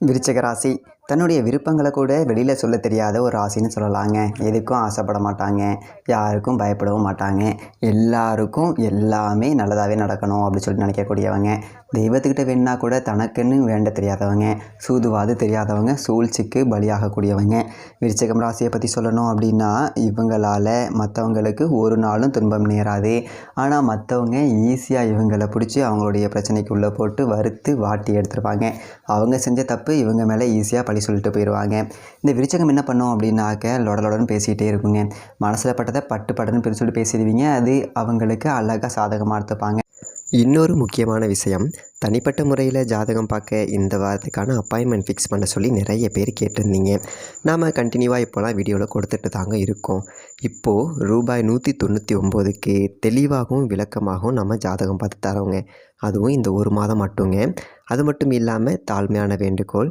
விருச்சிக ராசி. தன்னுடைய விருப்பங்களை கூட வெளியில் சொல்ல தெரியாத ஒரு ஆசைன்னு சொல்லலாங்க. எதுக்கும் ஆசைப்பட மாட்டாங்க. யாருக்கும் பயப்படவும் மாட்டாங்க. எல்லாருக்கும் எல்லாமே நல்லதாகவே நடக்கணும் அப்படின்னு சொல்லிட்டு நினைக்கக்கூடியவங்க. தெய்வத்துக்கிட்ட வேணுன்னா கூட தனக்குன்னு வேண்ட தெரியாதவங்க சூதுவாது தெரியாதவங்க சூழ்ச்சிக்கு பலியாகக்கூடியவங்க. விருச்சகம் ராசியை பற்றி சொல்லணும் அப்படின்னா இவங்களால் மற்றவங்களுக்கு ஒரு நாளும் துன்பம் நேராது. ஆனால் மற்றவங்க ஈஸியாக இவங்களை பிடிச்சி அவங்களுடைய பிரச்சனைக்கு உள்ளே போட்டு வறுத்து வாட்டி எடுத்துருப்பாங்க. அவங்க செஞ்ச தப்பு இவங்க மேலே ஈஸியாக பழி சொல்லிட்டு போயிடுவாங்க. இந்த விருச்சகம் என்ன பண்ணும் அப்படின்னாக்க லொடலொடன்னு பேசிகிட்டே பேசிக்கிட்டே இருக்குங்க. மனசில் பட்டதை பட்டு பட்டுன்னு பிரித்து சொல்லிட்டு பேசிடுவீங்க. அது அவங்களுக்கு அழகாக சாதகமாக எடுத்துப்பாங்க. இன்னொரு முக்கியமான விஷயம் தனிப்பட்ட முறையில் ஜாதகம் பார்க்க இந்த வாரத்துக்கான அப்பாயின்மெண்ட் ஃபிக்ஸ் பண்ண சொல்லி நிறைய பேர் கேட்டிருந்தீங்க. நாம் கண்டினியூவாக இப்போலாம் வீடியோவில் கொடுத்துட்டு தாங்க இருக்கோம். இப்போது ரூபாய் நூற்றி தொண்ணூற்றி ஒம்போதுக்கு தெளிவாகவும் விளக்கமாகவும் நம்ம ஜாதகம் பார்த்து தரோங்க. அதுவும் இந்த ஒரு மாதம் மட்டுங்க. அது மட்டும் இல்லாமல் தாழ்மையான வேண்டுகோள்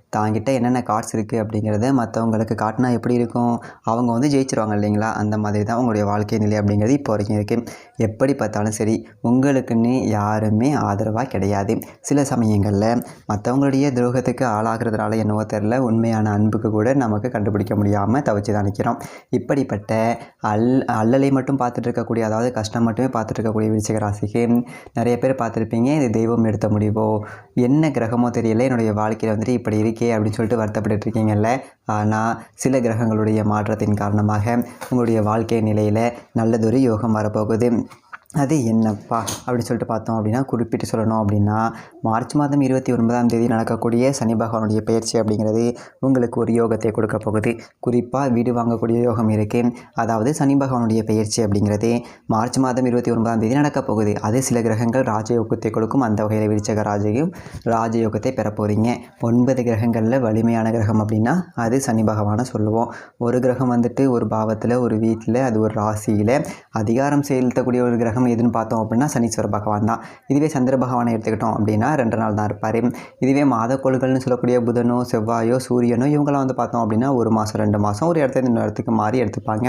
தாங்கிட்ட என்னென்ன கார்ட்ஸ் இருக்குது அப்படிங்கிறத மற்றவங்களுக்கு காட்டினா எப்படி இருக்கும்? அவங்க வந்து ஜெயிச்சிருவாங்க இல்லைங்களா? அந்த மாதிரி தான் உங்களுடைய வாழ்க்கை நிலை அப்படிங்கிறது இப்போ வரைக்கும் இருக்குது எப்படி பார்த்தாலும் சரி உங்களுக்குன்னு யாருமே ஆதரவாக கிடையாது. சில சமயங்களில் மற்றவங்களுடைய துரோகத்துக்கு ஆளாகிறதுனால என்னவோ தெரில உண்மையான அன்புக்கு கூட நமக்கு கண்டுபிடிக்க முடியாமல் தவிச்சு தான் நிற்கிறோம் இப்படிப்பட்ட அல் அல்லலை மட்டும் பார்த்துட்டு இருக்கக்கூடிய அதாவது கஷ்டம் மட்டுமே பார்த்துட்டு இருக்கக்கூடிய விருச்சிக ராசிக்கு நிறைய பேர் பார்த்துருப்பீங்க இது தெய்வம் எடுத்த முடிவோ? என்ன கிரகமோ தெரியல என்னுடைய வாழ்க்கையில் வந்துட்டு இப்படி இருக்கு. அப்படின்னு சொல்லிட்டு வருத்தப்பட்டு இருக்கீங்கல்ல? ஆனால் சில கிரகங்களுடைய மாற்றத்தின் காரணமாக உங்களுடைய வாழ்க்கை நிலையில் நல்லதொரு யோகம் வரப்போகுது. அது என்னப்பா அப்படின்னு சொல்லிட்டு பார்த்தோம் அப்படின்னா குறிப்பிட்டு சொல்லணும் அப்படின்னா மார்ச் மாதம் இருபத்தி ஒன்பதாம் தேதி நடக்கக்கூடிய சனி பகவானுடைய பயிற்சி அப்படிங்கிறது உங்களுக்கு ஒரு யோகத்தை கொடுக்க போகுது. குறிப்பாக வீடு வாங்கக்கூடிய யோகம் இருக்குது அதாவது சனி பகவானுடைய பயிற்சி அப்படிங்கிறது மார்ச் மாதம் இருபத்தி ஒன்பதாம் தேதி நடக்க போகுது. அது சில கிரகங்கள் ராஜயோகத்தை கொடுக்கும். அந்த வகையில் விருச்சக ராஜையும் ராஜயோகத்தை பெற போகிறீங்க ஒன்பது கிரகங்களில் வலிமையான கிரகம் அப்படின்னா அது சனி பகவானை சொல்லுவோம். ஒரு கிரகம் வந்துட்டு ஒரு பாவத்தில் ஒரு வீட்டில் அது ஒரு ராசியில் அதிகாரம் செலுத்தக்கூடிய ஒரு கிரகம் எதுன்னு பார்த்தோம் அப்படின்னா சனீஸ்வர பகவான் தான். இதுவே சந்திர பகவானை எடுத்துக்கிட்டோம் அப்படின்னா ரெண்டு நாள் தான் இருப்பார். இதுவே மாதக்கோள்கள்னு சொல்லக்கூடிய புதனோ செவ்வாயோ சூரியனோ இவங்களாம் வந்து பார்த்தோம் அப்படின்னா ஒரு மாதம் ரெண்டு மாதம் ஒரு இடத்துல இன்னொரு இடத்துக்கு மாறி எடுத்துப்பாங்க.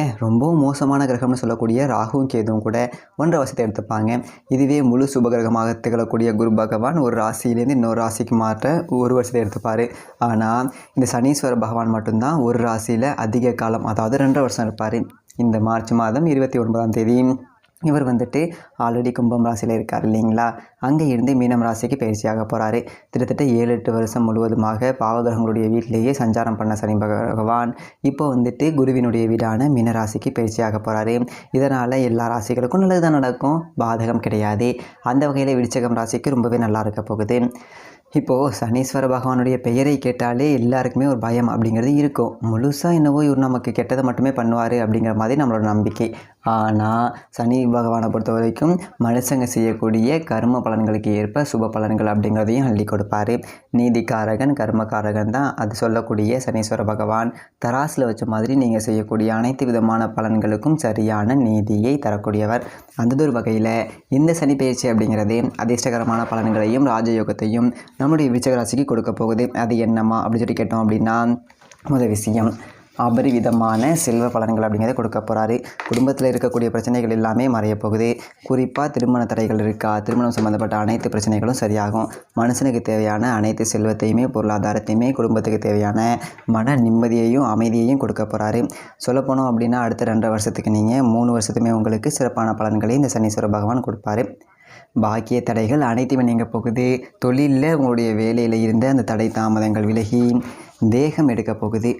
ஏன்? ரொம்பவும் மோசமான கிரகம்னு சொல்லக்கூடிய ராகுவும் கேதுவும் கூட ஒன்றரை வருஷத்தை எடுத்துப்பாங்க. இதுவே முழு சுபகிரகமாக திகழக்கூடிய குரு பகவான் ஒரு ராசியிலேருந்து இன்னொரு ராசிக்கு மாற்ற ஒரு வருஷத்தை எடுத்துப்பார். ஆனால் இந்த சனீஸ்வர பகவான் மட்டும்தான் ஒரு ராசியில் அதிக காலம் அதாவது ரெண்டரை வருஷம் இருப்பார். இந்த மார்ச் மாதம் இருபத்தி ஒன்பதாம் தேதி. இவர் வந்துட்டு ஆல்ரெடி கும்பம் ராசியில் இருக்கார் இல்லைங்களா? அங்கே இருந்து மீனம் ராசிக்கு பயிற்சியாக போகிறாரு கிட்டத்தட்ட ஏழு எட்டு வருஷம் முழுவதுமாக பாவகிரகங்களுடைய வீட்டிலேயே சஞ்சாரம் பண்ண சனி பகவான் இப்போ வந்துட்டு குருவினுடைய வீடான மீன ராசிக்கு பயிற்சியாக போகிறாரு இதனால் எல்லா ராசிகளுக்கும் நல்லது தான் நடக்கும். பாதகம் கிடையாது. அந்த வகையில் விருச்சகம் ராசிக்கு ரொம்பவே நல்லா இருக்க போகுது. இப்போது சனீஸ்வர பகவானுடைய பெயரை கேட்டாலே எல்லாருக்குமே ஒரு பயம் அப்படிங்கிறது இருக்கும். முழுசாக என்னவோ இவர் நமக்கு கெட்டதை மட்டுமே பண்ணுவார் அப்படிங்கிற மாதிரி நம்மளோட நம்பிக்கை. ஆனால் சனி பகவானை பொறுத்த வரைக்கும் மனுஷங்க செய்யக்கூடிய கர்ம பலன்களுக்கு ஏற்ப சுப பலன்கள் அப்படிங்கிறதையும் அள்ளி கொடுப்பாரு. நீதிக்காரகன் கர்மக்காரகன் தான். அது சொல்லக்கூடிய சனீஸ்வர பகவான். தராசில் வச்ச மாதிரி நீங்கள் செய்யக்கூடிய அனைத்து விதமான பலன்களுக்கும் சரியான நீதியை தரக்கூடியவர். அந்த ஒரு வகையில் இந்த சனி பயிற்சி அப்படிங்கிறது அதிர்ஷ்டகரமான பலன்களையும் ராஜயோகத்தையும் நம்முடைய விருச்சகராசிக்கு கொடுக்க போகுது. அது என்னம்மா அப்படின்னு சொல்லி கேட்டோம் அப்படின்னா முதல் விஷயம் அபரிவிதமான செல்வ பலன்கள் அப்படிங்கிறத கொடுக்க போகிறாரு குடும்பத்தில் இருக்கக்கூடிய பிரச்சனைகள் எல்லாமே மறையப்போகுது. குறிப்பாக திருமண தடைகள் இருக்கா? திருமணம் சம்மந்தப்பட்ட அனைத்து பிரச்சனைகளும் சரியாகும். மனுஷனுக்கு தேவையான அனைத்து செல்வத்தையுமே பொருளாதாரத்தையுமே குடும்பத்துக்கு தேவையான மன நிம்மதியையும் அமைதியையும் கொடுக்க போகிறாரு சொல்லப்போனோம் அப்படின்னா அடுத்த ரெண்டரை வருஷத்துக்கு நீங்கள் மூணு வருஷத்துமே உங்களுக்கு சிறப்பான பலன்களை இந்த சனீஸ்வர பகவான் கொடுப்பாரு. பாக்கிய தடைகள் அனைத்துமே நீங்கள் போகுது. தொழிலில் உங்களுடைய வேலையில் இருந்த அந்த தடை தாமதங்கள் விலகி தேகம் எடுக்க போகுது.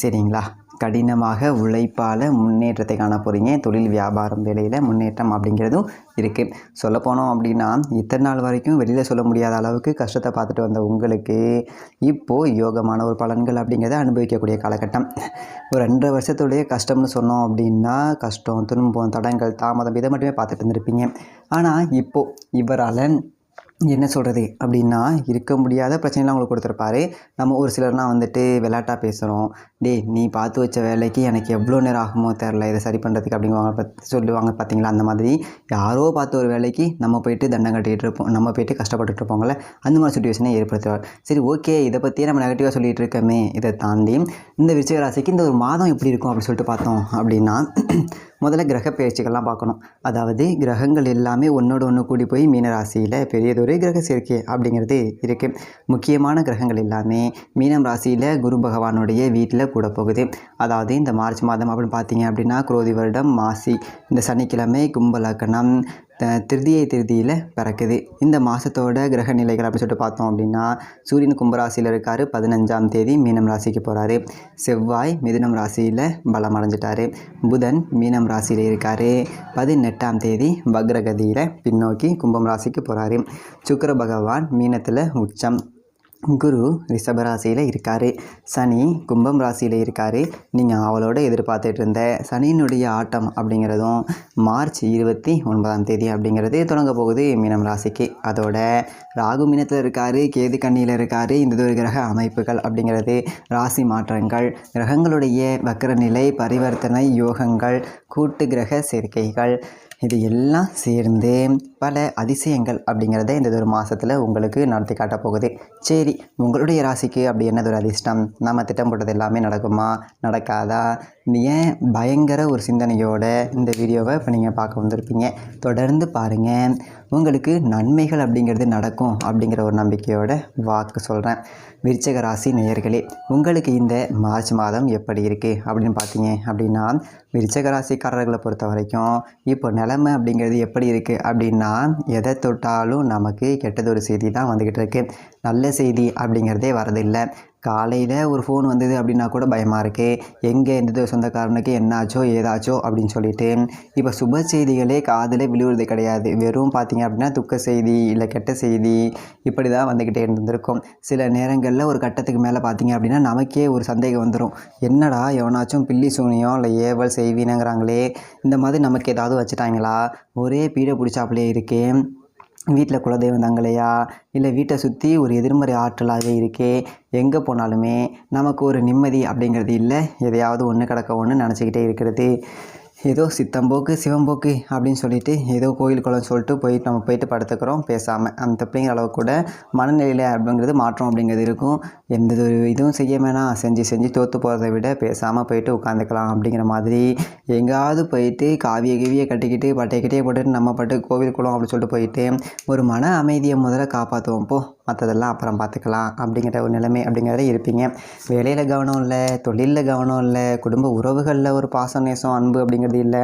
சரிங்களா. கடினமாக உழைப்பால் முன்னேற்றத்தை காண போகிறீங்க தொழில் வியாபாரம் வேலையில் முன்னேற்றம் அப்படிங்கிறதும் இருக்குது சொல்லப்போனோம் அப்படின்னா இத்தனை நாள் வரைக்கும் வெளியில் சொல்ல முடியாத அளவுக்கு கஷ்டத்தை பார்த்துட்டு வந்த உங்களுக்கு இப்போது யோகமான ஒரு பலன்கள் அப்படிங்கிறத அனுபவிக்கக்கூடிய காலகட்டம். ஒரு ரெண்டரை வருஷத்துடைய கஷ்டம்னு சொன்னோம் அப்படின்னா கஷ்டம் துன்பம் தடங்கள் தாமதம் இதை மட்டுமே பார்த்துட்டு இருந்திருப்பீங்க. ஆனால் இப்போது இவரால் என்ன சொல்கிறது அப்படின்னா இருக்க முடியாத பிரச்சனைலாம் உங்களுக்கு கொடுத்துருப்பாரு. நம்ம ஒரு சிலர்லாம் வந்துட்டு விளாட்டாக பேசுகிறோம் டேய் நீ பார்த்து வச்ச வேலைக்கு எனக்கு எவ்வளோ நேரம் ஆகுமோ தெரில இதை சரி பண்ணுறதுக்கு அப்படிங்குவாங்க பத் சொல்லுவாங்க பார்த்தீங்களா? அந்த மாதிரி யாரோ பார்த்து ஒரு வேலைக்கு நம்ம போயிட்டு தண்டம் கட்டிகிட்டு இருப்போம். நம்ம போயிட்டு கஷ்டப்பட்டுட்டு இருப்போங்கள அந்த மாதிரி சுச்சுவேஷனை ஏற்படுத்துவார். சரி ஓகே இதை பற்றியே நம்ம நெகட்டிவாக சொல்லிகிட்டு இருக்கோமே இதை தாண்டி இந்த விருச்சிக ராசிக்கு இந்த ஒரு மாதம் எப்படி இருக்கும் அப்படின்னு சொல்லிட்டு பார்த்தோம் அப்படின்னா முதல்ல கிரக பயிற்சிகள்லாம் பார்க்கணும். அதாவது கிரகங்கள் எல்லாமே ஒன்றோட ஒன்று கூடி போய் மீன ராசியில் பெரியதொரு கிரக சேர்க்கை அப்படிங்கிறது இருக்குது முக்கியமான கிரகங்கள் எல்லாமே மீனம் ராசியில் குரு பகவானுடைய வீட்டில் கூட போகுது. அதாவது இந்த மார்ச் மாதம் அப்படின்னு பார்த்தீங்க அப்படின்னா குரோதி வருடம் மாசி இந்த சனிக்கிழமை கும்பலக்கணம் திருதியை திருதியில் பிறக்குது. இந்த மாதத்தோட கிரக நிலைகள் அப்படின்னு சொல்லிட்டு பார்த்தோம் அப்படின்னா சூரியன் கும்பராசியில் இருக்கார். பதினஞ்சாம் தேதி மீனம் ராசிக்கு போகிறாரு செவ்வாய் மிதுனம் ராசியில் பலம் அடைஞ்சிட்டாரு. புதன் மீனம் ராசியில் இருக்கார். பதினெட்டாம் தேதி வக்ரகதியில் பின்னோக்கி கும்பம் ராசிக்கு போகிறாரு சுக்கர பகவான் மீனத்தில் உச்சம். குரு ரிஷபராசியில் இருக்கார். சனி கும்பம் ராசியில் இருக்கார். நீங்கள் அவளோட எதிர்பார்த்துட்டு இருந்த சனியினுடைய ஆட்டம் அப்படிங்கிறதும் மார்ச் இருபத்தி ஒன்பதாம் தேதி அப்படிங்கிறது தொடங்க போகுது மீனம் ராசிக்கு. அதோட ராகு மீனத்தில் இருக்கார் கேது கண்ணியில் இருக்கார் இந்த ஒரு கிரக அமைப்புகள் அப்படிங்கிறது ராசி மாற்றங்கள் கிரகங்களுடைய வக்கர நிலை பரிவர்த்தனை யோகங்கள் கூட்டு கிரக சேர்க்கைகள் இது எல்லாம் சேர்ந்து பல அதிசயங்கள் அப்படிங்கிறத இந்த ஒரு மாதத்தில் உங்களுக்கு நடத்தி காட்ட போகுது. சரி உங்களுடைய ராசிக்கு அப்படி என்னது ஒரு அதிர்ஷ்டம்? நம்ம திட்டம் போட்டது எல்லாமே நடக்குமா? நடக்காதா? ஏன் பயங்கர ஒரு சிந்தனையோட இந்த வீடியோவை இப்போ நீங்கள் பார்க்க வந்திருப்பீங்க? தொடர்ந்து பாருங்கள் உங்களுக்கு நன்மைகள் அப்படிங்கிறது நடக்கும் அப்படிங்கிற ஒரு நம்பிக்கையோட வாக்கு சொல்கிறேன் விருச்சக ராசி நேயர்களே உங்களுக்கு இந்த மார்ச் மாதம் எப்படி இருக்குது அப்படின்னு பார்த்தீங்க அப்படின்னா விருச்சக ராசிக்காரர்களை பொறுத்த வரைக்கும் இப்போ நிலமை அப்படிங்கிறது எப்படி இருக்குது அப்படின்னா எதை தொட்டாலும் நமக்கு கெட்டதொரு செய்தி தான் வந்துக்கிட்டு இருக்குது நல்ல செய்தி அப்படிங்கிறதே வரதில்லை. காலையில் ஒரு ஃபோன் வந்தது அப்படின்னா கூட பயமாக இருக்குது எங்கே இருந்தது? சொந்தக்காரனுக்கு என்னாச்சோ ஏதாச்சோ அப்படின்னு சொல்லிட்டு. இப்போ சுப செய்திகளே காதில் விழுவுறது கிடையாது. வெறும் பார்த்தீங்க அப்படின்னா துக்க செய்தி இல்லை கெட்ட செய்தி இப்படி தான் வந்துக்கிட்டே இருந்திருக்கும். சில நேரங்களில் ஒரு கட்டத்துக்கு மேலே பார்த்திங்க அப்படின்னா நமக்கே ஒரு சந்தேகம் வந்துடும் என்னடா எவனாச்சும் பில்லி சூனியம் இல்லை ஏவல் செய்வினங்கிறாங்களே. இந்த மாதிரி நமக்கு ஏதாவது வச்சுட்டாங்களா? ஒரே பீடை பிடிச்சாப்புலே இருக்கேன் வீட்டில் குலதெய்வம் தங்கலையா இல்லை வீட்டை சுற்றி ஒரு எதிர்மறை ஆற்றலாகவே இருக்கே எங்கே போனாலுமே நமக்கு ஒரு நிம்மதி அப்படிங்கிறது இல்லை. எதையாவது ஒன்று கிடக்க ஒன்று நினச்சிக்கிட்டே இருக்கிறது. ஏதோ சித்தம்போக்கு சிவம்போக்கு அப்படின்னு சொல்லிட்டு ஏதோ கோயில் குளம் சொல்லிட்டு போயிட்டு நம்ம போயிட்டு படுத்துக்கிறோம் பேசாமல் அந்த அப்படிங்கிற அளவு கூட மனநிலையில் அப்படிங்கிறது மாற்றம் அப்படிங்கிறது இருக்கும். எந்த ஒரு இதுவும் செய்ய வேணாம். செஞ்சு செஞ்சு தோற்று போகிறத விட பேசாமல் போயிட்டு உட்காந்துக்கலாம் அப்படிங்கிற மாதிரி எங்கேயாவது போயிட்டு காவிய கிவியை கட்டிக்கிட்டு பட்டையை கிட்டையை போட்டுட்டு நம்ம பட்டு கோவில் குளம் அப்படின்னு சொல்லிட்டு போயிட்டு ஒரு மன அமைதியை முதல்ல காப்பாற்றுவோம் போ மற்றதெல்லாம் அப்புறம் பார்த்துக்கலாம் அப்படிங்கிற ஒரு நிலைமை அப்படிங்கிறத இருப்பீங்க. வேலையில் கவனம் இல்லை தொழிலில் கவனம் இல்லை குடும்ப உறவுகளில் ஒரு பாச நேசம் அன்பு அப்படிங்கிறது இல்லை.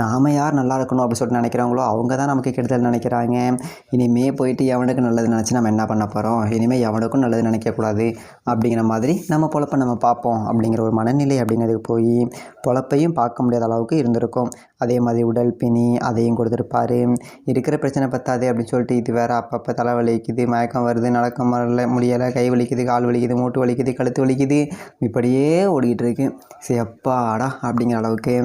நாம் யார் நல்லா இருக்கணும் அப்படின்னு சொல்லிட்டு நினைக்கிறாங்களோ அவங்க தான் நமக்கு கெடுதல் நினைக்கிறாங்க. இனிமே போயிட்டு எவனுக்கு நல்லது நினச்சி நம்ம என்ன பண்ண போகிறோம் இனிமேல் எவனுக்கும் நல்லது நினைக்கக்கூடாது அப்படிங்கிற மாதிரி நம்ம பொழப்பை நம்ம பார்ப்போம் அப்படிங்கிற ஒரு மனநிலை அப்படிங்கிறதுக்கு போய் பொழப்பையும் பார்க்க முடியாத அளவுக்கு இருந்திருக்கும். அதே மாதிரி உடல் பிணி அதையும் கொடுத்துருப்பாரு. இருக்கிற பிரச்சனை பத்தாது அப்படின்னு சொல்லிட்டு இது வேறு அப்பப்போ தலை வலிக்குது மயக்கம் வருது நடக்க வரல முடியலை கை வலிக்குது கால் வலிக்குது மூட்டு வலிக்குது கழுத்து வலிக்குது. இப்படியே ஓடிக்கிட்டு இருக்கு. சரி அப்பாடா அப்படிங்கிற அளவுக்கு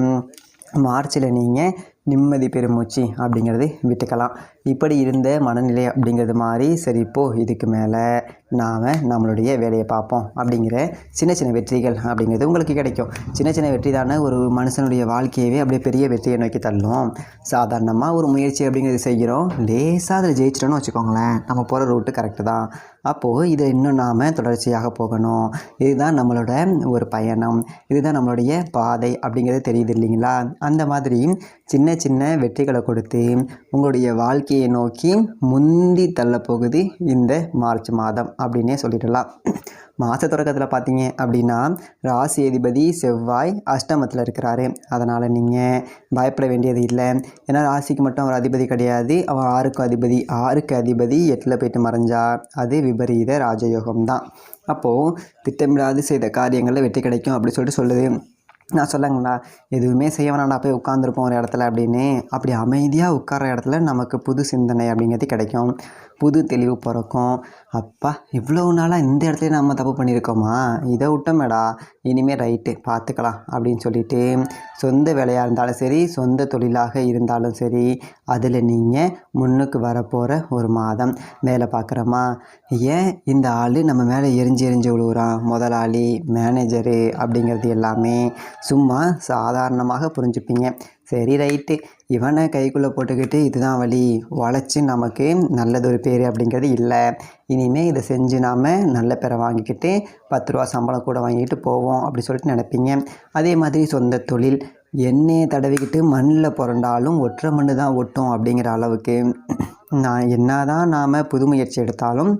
மார்ச்சில் நீங்கள் நிம்மதி பெருமூச்சு அப்படிங்கிறது விட்டுக்கலாம். இப்படி இருந்த மனநிலை அப்படிங்கிறது மாதிரி சரி இப்போது இதுக்கு மேலே. நாம் நம்மளுடைய வேலையை பார்ப்போம். அப்படிங்கிற சின்ன சின்ன வெற்றிகள் அப்படிங்கிறது உங்களுக்கு கிடைக்கும். சின்ன சின்ன வெற்றி தானே ஒரு மனுஷனுடைய வாழ்க்கையவே அப்படியே பெரிய வெற்றியை நோக்கி தள்ளும். சாதாரணமாக ஒரு முயற்சி அப்படிங்கிறது செய்கிறோம். லேசாக அதில் ஜெயிச்சிட்டோன்னு வச்சுக்கோங்களேன். நம்ம போகிற ரூட்டு கரெக்டு தான். அப்போது இதை இன்னும் நாம் தொடர்ச்சியாக போகணும். இதுதான் நம்மளோட ஒரு பயணம். இதுதான் நம்மளுடைய பாதை அப்படிங்கிறது தெரியுது இல்லைங்களா? அந்த மாதிரி சின்ன சின்ன வெற்றிகளை கொடுத்து உங்களுடைய வாழ்க்கையை நோக்கி முந்தி தள்ளப்போகுது இந்த மார்ச் மாதம். அப்படின்னே சொல்லிடலாம். மாத தொடக்கத்தில் பார்த்தீங்க அப்படின்னா ராசி அதிபதி செவ்வாய் அஷ்டமத்தில் இருக்கிறாரு. அதனால் நீங்கள் பயப்பட வேண்டியது இல்லை. ஏன்னா ராசிக்கு மட்டும் அவர் அதிபதி கிடையாது. அவன் ஆறுக்கு அதிபதி ஆறுக்கு அதிபதி எட்டில் போயிட்டு மறைஞ்சா அது விபரீத ராஜயோகம் தான் அப்போது திட்டமிடாது செய்த காரியங்களில் வெற்றி கிடைக்கும் அப்படி சொல்லிட்டு சொல்லுது. நான் சொல்லங்களா எதுவுமே செய்ய வேணாண்டா போய் உட்காந்துருப்போம் ஒரு இடத்துல அப்படின்னு. அப்படி அமைதியாக உட்கார இடத்துல நமக்கு புது சிந்தனை அப்படிங்கிறது கிடைக்கும். புது தெளிவு பிறக்கும். அப்பா இவ்வளோ நாளாக இந்த இடத்துல நம்ம தப்பு பண்ணியிருக்கோமா? இதை விட்டோமேடா. இனிமேல் ரைட்டு பார்த்துக்கலாம் அப்படின்னு சொல்லிட்டு சொந்த வேலையாக இருந்தாலும் சரி சொந்த தொழிலாக இருந்தாலும் சரி அதில் நீங்கள் முன்னுக்கு வரப்போகிற ஒரு மாதம் வேலை பார்க்குறோமா? ஏன் இந்த ஆள் நம்ம மேலே எரிஞ்சு எரிஞ்சு விழுவுறான்? முதலாளி மேனேஜரு அப்படிங்கிறது எல்லாமே சும்மா சாதாரணமாக புரிஞ்சுப்பீங்க. சரி ரைட்டு. இவனை கைக்குள்ளே போட்டுக்கிட்டு இதுதான் வழி. உழைச்சி நமக்கு நல்லதொரு பேர் அப்படிங்கிறது இல்லை. இனிமேல் இதை செஞ்சு நாம் நல்ல பேரை வாங்கிக்கிட்டு பத்து ரூபா சம்பளம் கூட வாங்கிட்டு போவோம் அப்படி சொல்லிட்டு நினைப்பீங்க. அதே மாதிரி சொந்த தொழில். எண்ணெயை தடவிக்கிட்டு மண்ணில் புரண்டாலும் ஒற்றை மண் தான் ஒட்டும் அப்படிங்கிற அளவுக்கு. நான் என்ன தான் நாம் புது முயற்சி எடுத்தாலும்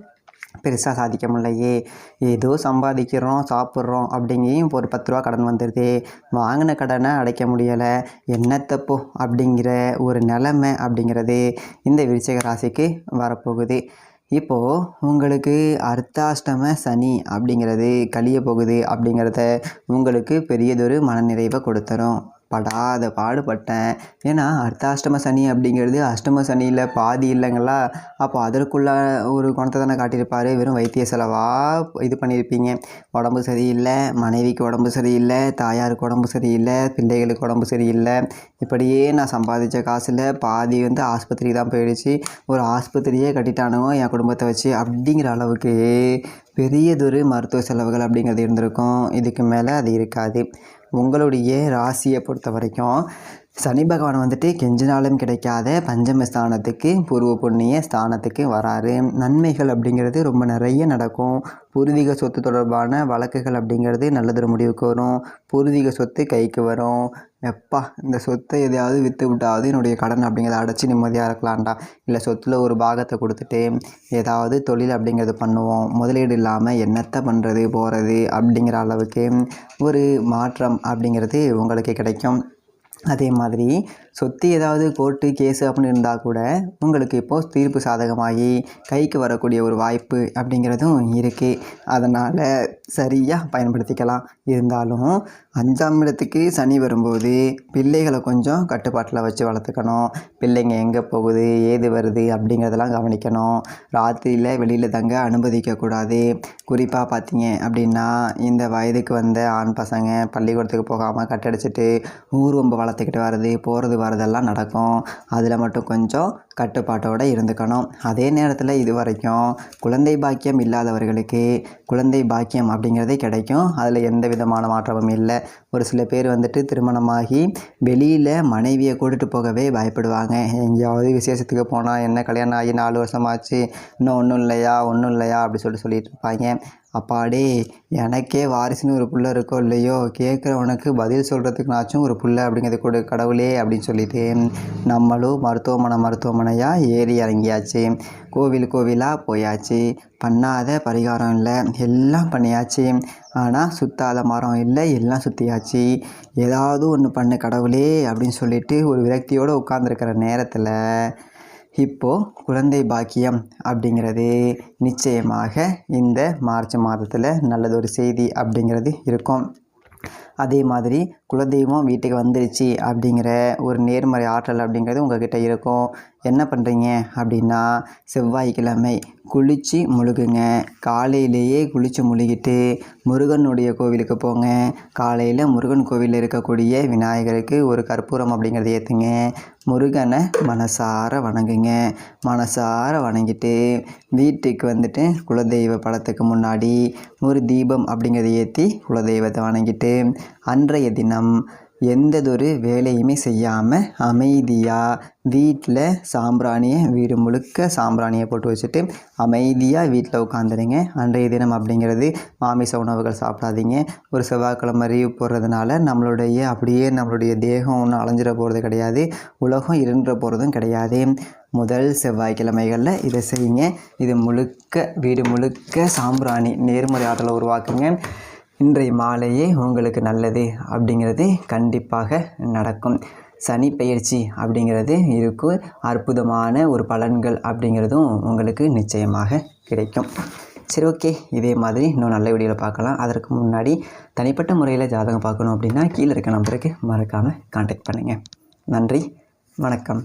பெருசாக சாதிக்க முடியலையே. ஏதோ சம்பாதிக்கிறோம் சாப்பிட்றோம் அப்படிங்கியும் இப்போ ஒரு பத்து ரூபா கடன் வந்துடுது வாங்கின கடனை அடைக்க முடியலை. என்ன தப்போ அப்படிங்கிற ஒரு நிலமை அப்படிங்கிறது இந்த விருச்சிக ராசிக்கு வரப்போகுது. இப்போது உங்களுக்கு அர்த்தாஷ்டம சனி அப்படிங்கிறது கழிய போகுது அப்படிங்கிறத உங்களுக்கு பெரியதொரு மனநிறைவை கொடுத்துரும். படாத பாடுபட்டேன். ஏன்னா அர்த்தாஷ்டம சனி அப்படிங்கிறது அஷ்டம சனியில் பாதி இல்லைங்களா? அப்போ அதற்குள்ள ஒரு குணத்தை தானே காட்டியிருப்பாரு? வெறும் வைத்திய செலவாக இது பண்ணியிருப்பீங்க. உடம்பு சரியில்லை மனைவிக்கு உடம்பு சரியில்லை தாயாருக்கு உடம்பு சரியில்லை பிள்ளைகளுக்கு உடம்பு சரியில்லை. இப்படியே நான் சம்பாதிச்ச காசில் பாதி வந்து ஆஸ்பத்திரிக்கு தான் போயிடுச்சு. ஒரு ஆஸ்பத்திரியே கட்டிட்டானுங்க என் குடும்பத்தை வச்சு அப்படிங்கிற அளவுக்கு பெரியதொரு மருத்துவ செலவுகள் அப்படிங்கிறது இருந்திருக்கும். இதுக்கு மேலே அது இருக்காது. உங்களுடைய ராசியை பொறுத்த வரைக்கும் சனி பகவான் வந்துட்டு கெஞ்சினாலும் கிடைக்காத பஞ்சம ஸ்தானத்துக்கு பூர்வ புண்ணிய ஸ்தானத்துக்கு வராரு. நன்மைகள் அப்படிங்கிறது ரொம்ப நிறைய நடக்கும். பூர்வீக சொத்து தொடர்பான வழக்குகள் அப்படிங்கிறது நல்லதொரு முடிவுக்கு வரும். பூர்வீக சொத்து கைக்கு வரும். எப்பா இந்த சொத்தை எதையாவது விற்று விட்டாவது என்னுடைய கடன் அப்படிங்கிறத அடைச்சி நிம்மதியாக இருக்கலாம்டா. இல்லை சொத்தில் ஒரு பாகத்தை கொடுத்துட்டு ஏதாவது தொழில் அப்படிங்கிறது பண்ணுவோம். முதலீடு இல்லாமல் என்னத்தை பண்ணுறது போகிறது அப்படிங்கிற அளவுக்கு ஒரு மாற்றம் அப்படிங்கிறது உங்களுக்கு கிடைக்கும். அதே மாதிரி சொத்து ஏதாவது கோர்ட்டு கேஸு அப்படின்னு இருந்தால் கூட உங்களுக்கு இப்போது தீர்ப்பு சாதகமாகி கைக்கு வரக்கூடிய ஒரு வாய்ப்பு அப்படிங்கிறதும் இருக்குது அதனால் சரியாக பயன்படுத்திக்கலாம். இருந்தாலும் அஞ்சாம் இடத்துக்கு சனி வரும்போது பிள்ளைகளை கொஞ்சம் கட்டுப்பாட்டில் வச்சு வளர்த்துக்கணும். பிள்ளைங்க எங்கே போகுது ஏது வருது அப்படிங்கிறதெல்லாம் கவனிக்கணும். ராத்திரியில் வெளியில் தங்க அனுமதிக்கக்கூடாது குறிப்பாக பார்த்தீங்க அப்படின்னா இந்த வயதுக்கு வந்த ஆண் பசங்க பள்ளிக்கூடத்துக்கு போகாமல் கட்டடிச்சிட்டு ஊர் வம்பு வளர்த்துக்கிட்டு வர்றது போகிறது வரதெல்லாம் நடக்கும். அதில் மட்டும் கொஞ்சம் கட்டுப்பாட்டோடு இருந்துக்கணும். அதே நேரத்தில் இது வரைக்கும் குழந்தை பாக்கியம் இல்லாதவர்களுக்கு குழந்தை பாக்கியம் அப்படிங்கிறதே கிடைக்கும். அதில் எந்த விதமான மாற்றமும் இல்லை. ஒரு சில பேர் வந்துட்டு திருமணமாகி வெளியில் மனைவியை கூட்டிகிட்டு போகவே பயப்படுவாங்க. எங்கேயாவது விசேஷத்துக்கு போனால் என்ன கல்யாணம் ஆகி நாலு வருஷமாச்சு இன்னும் ஒன்றும் இல்லையா ஒன்றும் இல்லையா அப்படி சொல்லிட்டு சொல்லிட்டு இருப்பாங்க. அப்பாடே எனக்கே வாரிசுன்னு ஒரு புள்ள இருக்கோ இல்லையோ கேட்குறவனுக்கு பதில் சொல்கிறதுக்குனாச்சும் ஒரு புள்ள அப்படிங்கிறது கூட கடவுளே அப்படின்னு சொல்லிட்டு நம்மளும் மருத்துவமனை மருத்துவமனை முனையாக ஏறி இறங்கியாச்சு. கோவில் கோவிலாக போயாச்சு. பண்ணாத பரிகாரம் இல்லை. எல்லாம் பண்ணியாச்சு. ஆனால் சுத்தாத மரம் இல்லை. எல்லாம் சுற்றியாச்சு ஏதாவது ஒன்று பண்ணு கடவுளே அப்படின்னு சொல்லிட்டு ஒரு விரக்தியோடு உட்காந்துருக்கிற நேரத்தில் இப்போது குழந்தை பாக்கியம் அப்படிங்கிறது நிச்சயமாக இந்த மார்ச் மாதத்தில் நல்லதொரு செய்தி அப்படிங்கிறது இருக்கும். அதே மாதிரி குலதெய்வம் வீட்டுக்கு வந்துருச்சு அப்படிங்கிற ஒரு நேர்மறை ஆற்றல் அப்படிங்கிறது உங்கள்கிட்ட இருக்கும். என்ன பண்ணுறீங்க அப்படின்னா செவ்வாய்க்கிழமை குளித்து முழுகுங்க. காலையிலேயே குளித்து முழுகிட்டு முருகனுடைய கோவிலுக்கு போங்க. காலையில் முருகன் கோவிலில் இருக்கக்கூடிய விநாயகருக்கு ஒரு கற்பூரம் அப்படிங்கிறத ஏற்றுங்க முருகனை மனசார வணங்குங்க. மனசார வணங்கிட்டு வீட்டுக்கு வந்துட்டு குலதெய்வ படத்துக்கு முன்னாடி ஒரு தீபம் அப்படிங்கிறத ஏற்றி குலதெய்வத்தை வணங்கிட்டு அன்றைய தினம் எந்ததொரு வேலையுமே செய்யாமல் அமைதியாக வீட்டில் சாம்பிராணியை வீடு முழுக்க சாம்பிராணியை போட்டு வச்சுட்டு அமைதியாக வீட்டில் உட்காந்துருங்க அன்றைய தினம் அப்படிங்கிறது மாமிச உணவுகள் சாப்பிடாதீங்க. ஒரு செவ்வாய்க்கிழமை லீவ் போடுறதுனால நம்மளுடைய அப்படியே நம்மளுடைய தேகம் ஒன்றும் அலைஞ்சிட போகிறது கிடையாது. உலகம் இருன்ற போகிறதும் கிடையாது. முதல் செவ்வாய்க்கிழமைகளில் இதை செய்யுங்க. இது முழுக்க வீடு முழுக்க சாம்பிராணி நேர்மறை ஆற்றலை உருவாக்குங்க. இன்றைய மாலையே உங்களுக்கு நல்லது அப்படிங்கிறது கண்டிப்பாக நடக்கும். சனி பயிற்சி அப்படிங்கிறது இருக்கும் அற்புதமான ஒரு பலன்கள் அப்படிங்கிறதும் உங்களுக்கு நிச்சயமாக கிடைக்கும். சரி ஓகே. இதே மாதிரி இன்னும் நல்ல வீடியோவில் பார்க்கலாம். அதற்கு முன்னாடி தனிப்பட்ட முறையில் ஜாதகம் பார்க்கணும் அப்படின்னா கீழே இருக்க நம்பருக்கு மறக்காமல் காண்டாக்ட் பண்ணுங்கள் நன்றி. வணக்கம்.